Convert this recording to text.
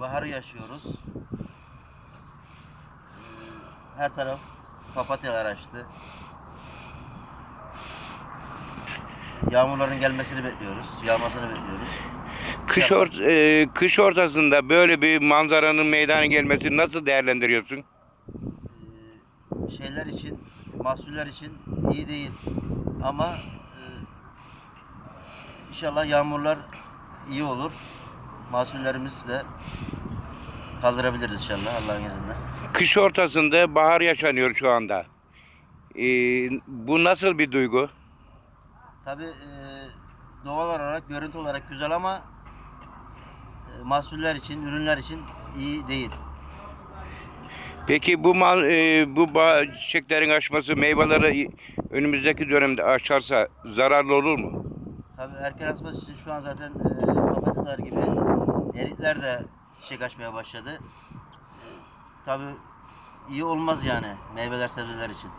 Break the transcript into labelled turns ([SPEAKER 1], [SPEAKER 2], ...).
[SPEAKER 1] baharı yaşıyoruz. Ee, Her taraf papatyalar açtı. Yağmurların gelmesini bekliyoruz. Yağmasını bekliyoruz.
[SPEAKER 2] Kış, ort e, kış ortasında böyle bir manzaranın meydana gelmesini nasıl değerlendiriyorsun?
[SPEAKER 1] Şeyler için, mahsuller için iyi değil. Ama e, inşallah yağmurlar iyi olur. Mahsullerimizi de kaldırabiliriz inşallah Allah'ın izniyle.
[SPEAKER 2] Kış ortasında bahar yaşanıyor şu anda. E, bu nasıl bir duygu?
[SPEAKER 1] Tabi doğal olarak, görüntü olarak güzel ama e, mahsuller için, ürünler için iyi değil.
[SPEAKER 2] Peki bu mal, e, bu çiçeklerin açması meyveleri önümüzdeki dönemde açarsa zararlı olur mu?
[SPEAKER 1] Tabi erken açması için şu an zaten e, gibi erikler de çiçek açmaya başladı. E, Tabi iyi olmaz yani meyveler sebzeler için.